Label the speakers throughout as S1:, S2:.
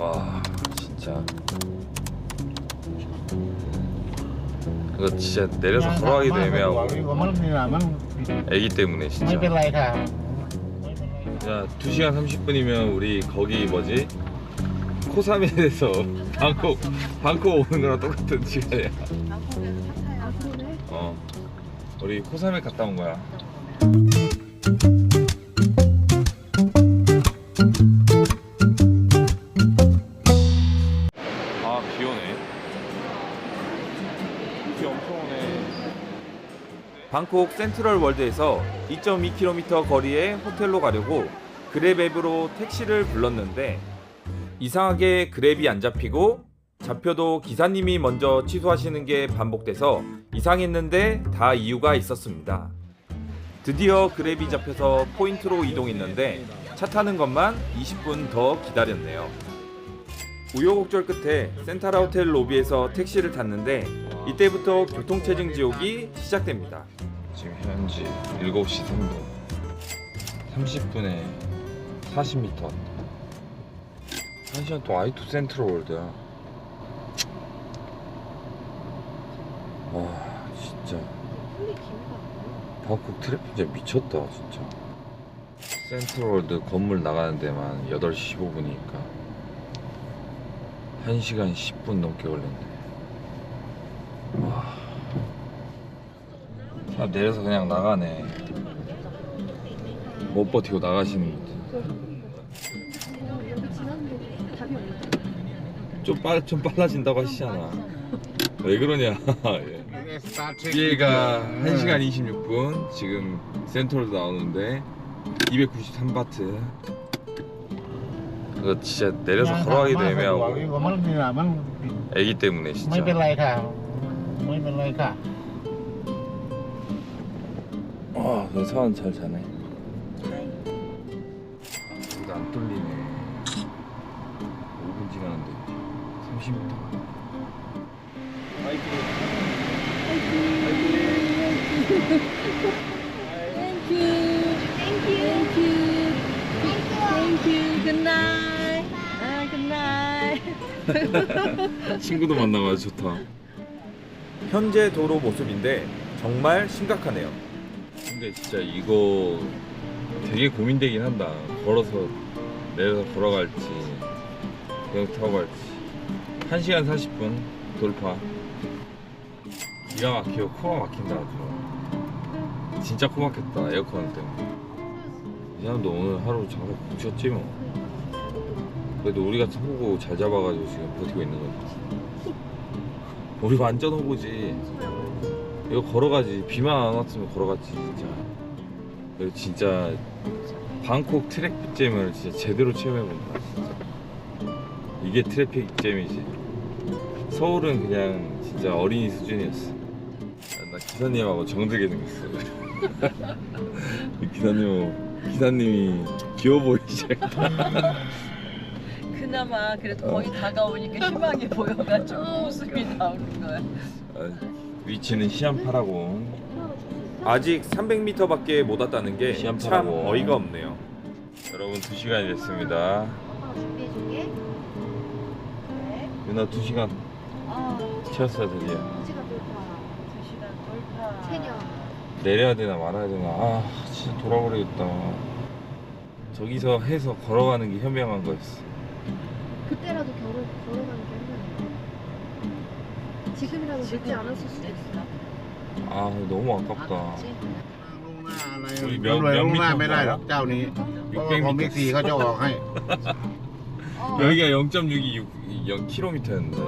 S1: 와 진짜 이거 진짜 내려서 걸어가기도 애매하고
S2: มันนี่นะมัน
S1: 애기 때문에
S2: ไม่เป็น
S1: 진짜
S2: ไรค่ะ
S1: 자 2시간 30분이면 우리 거기 뭐지 코사멜에서 방콕 방콕 오는 거랑 똑같은 시간이야 어 우리 코사멜 갔다 온 거야 방콕 센트럴 월드에서 2.2km 거리의 호텔로 가려고 그랩 앱으로 택시를 불렀는데 이상하게 그랩이 안 잡히고 잡혀도 기사님이 먼저 취소하시는 게 반복돼서 이상했는데 다 이유가 있었습니다. 드디어 그랩이 잡혀서 포인트로 이동했는데 차 타는 것만 20분 더 기다렸네요. 우여곡절 끝에 센타라 호텔 로비에서 택시를 탔는데 이때부터 교통체증 지옥이 시작됩니다. 지금 현지 7시 3분. 30분에 40m 왔다 1시간 동안 아이투 센트럴 월드야. 와 진짜. 방콕 트래픽 진짜 미쳤다 진짜. 센트럴 월드 건물 나가는 데만 8시 15분이니까 1시간 10분 넘게 걸렸네 와 아, 내려서 그냥 나가네 못 버티고 나가시는 좀, 빨, 좀 빨라진다고 하시잖아 왜 그러냐 비행기가 1시간 26분 지금 센터로 나오는데 293바트 그거 진짜 내려서 걸어가기도 애매하고 애기 때문에 진짜 아, 너 사원 잘 자네. 여기도 안 뚫리네. 5분 지나는데 30m.
S3: Thank you. Thank you. Thank you. Thank you. Good night. 아, good night.
S1: 친구도 만나가지고 좋다. 현재 도로 모습인데 정말 심각하네요. 근데 진짜 이거 되게 고민되긴 한다. 걸어서 내려서 걸어갈지 그냥 타고 갈지. 1시간 40분 돌파. 기가 막히고 코가 막힌다 아주. 진짜 코 막혔다 에어컨 때문에. 이 사람도 오늘 하루 장사 붙였지 뭐. 그래도 우리가 타보고 잘 잡아가지고 지금 버티고 있는 거지. 우리 완전 호구지. 이거 걸어가지. 비만 안 왔으면 걸어갔지 진짜. 이거 진짜 방콕 트래픽 잼을 진짜 제대로 체험해본다 진짜. 이게 트래픽 잼이지. 서울은 그냥 진짜 어린이 수준이었어. 나 기사님하고 정들게 생겼어. 기사님 기사님이 귀여워 보이기 시작했다.
S3: 그나마 그래도 거의 다가오니까 희망이 보여가지고 웃음이 나오는 거야.
S1: 아, 위치는 시안파라고. 아직 300m밖에 못 왔다는 게 참
S4: 시안파라고.
S1: 어이가 없네요. 여러분 2시간이 됐습니다.
S5: 준비해줄게.
S1: 유나 2시간
S3: 아,
S1: 채웠어요 드디어
S5: 돌파.
S1: 내려야 되나 말아야 되나. 아 진짜 돌아버리겠다. 저기서 해서 걸어가는 게 현명한 거였어.
S5: 그때라도 결혼 걸어가는 게. 지금이라도 늦지 않았을 수도 있어.
S1: 아 너무 아깝다
S2: ลุงหน้าอะไร
S1: 우리
S2: ลุ
S1: 몇
S2: งหน้า
S1: 몇
S2: ไม่
S1: 미터
S2: ได้หรอกเจ้านี้เพราะว่าของบิ๊กซีเขาจะออกให้
S5: 어.
S1: 여기가 0.6이 0km였는데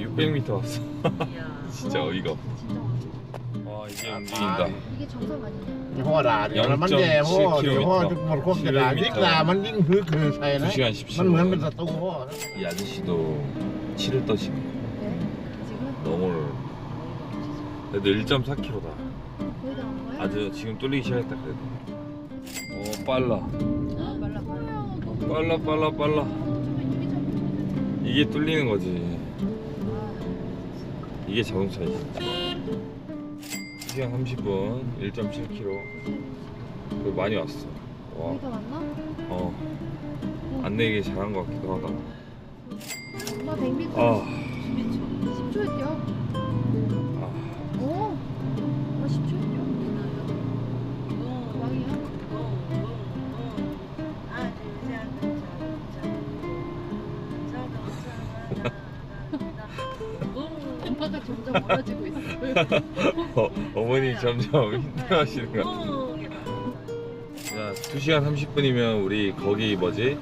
S5: 600m.
S1: 600m 왔어
S3: 이야.
S1: 진짜 어이가 없어
S5: 진짜.
S1: 와 이제 움직인다
S5: 이게 정상 아니냐?
S2: ที่พ่อด่าเดี๋ยวแล้วมันแย่พ่อเดี๋ยวพ่อจะหมดความจะด่ายิ่งด่ามันยิ่งฮึกคือใส่นะ
S1: 2시간
S2: มันเหมือนเป็น
S1: 17분
S2: ศัตรูพ่อ
S1: 이 아저씨도 치를 떠시네
S5: 네. 지금
S1: 너무 그래도 1.4km다.
S5: 거의 다 온 거야?
S1: 아주 지금 뚫리기 시작했다 그래도. 오 빨라.
S3: 빨라 빨라.
S1: 빨라 빨라 빨라. 이게 뚫리는 거지. 이게 자동차지. 1시간 30분 1.7km 많이 왔어. 와? 어. 안 내게 잘한 것 같기도 하다.
S5: 엄마 100m
S1: 아,
S5: 엄마가 점점 멀어지고 있어.
S1: 어, 어머니 점점 힘들어하시는 것 같아. 야, 2시간 30분이면 우리 거기 뭐지?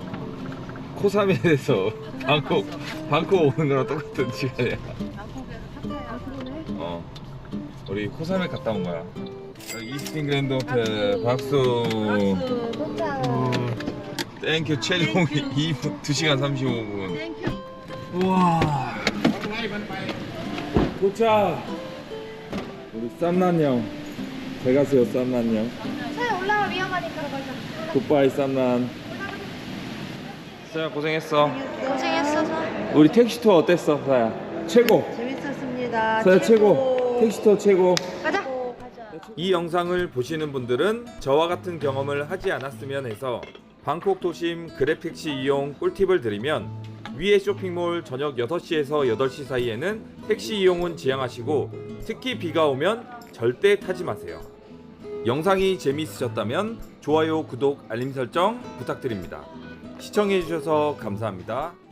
S1: 코사멜에서 방콕 방콕 오는 거랑 똑같은 시간이야.
S5: 아 그러네.
S1: 어. 우리 코사멜 갔다 온 거야. 여기 이스틴 그랜드 호텔 박수.
S5: 박수.
S1: 땡큐 최종 2분 2시간 35분.
S5: 땡큐.
S1: 우와. 도착. 우리 쌈난형. 제가 세요 쌈난형.
S5: 차에 올라가 위험하니까 걸자.
S1: 굿바이 쌈난. 사야 고생했어.
S5: 고생했어서.
S1: 우리 택시 투어 어땠어, 사야? 최고.
S3: 재밌었습니다.
S1: 사야 최고. 택시 투어 최고.
S5: 가자.
S1: 이 영상을 보시는 분들은 저와 같은 경험을 하지 않았으면 해서 방콕 도심 그랩택시 이용 꿀팁을 드리면 위에 쇼핑몰 저녁 6시에서 8시 사이에는 택시 이용은 지양하시고 특히 비가 오면 절대 타지 마세요. 영상이 재미있으셨다면 좋아요, 구독, 알림 설정 부탁드립니다. 시청해주셔서 감사합니다.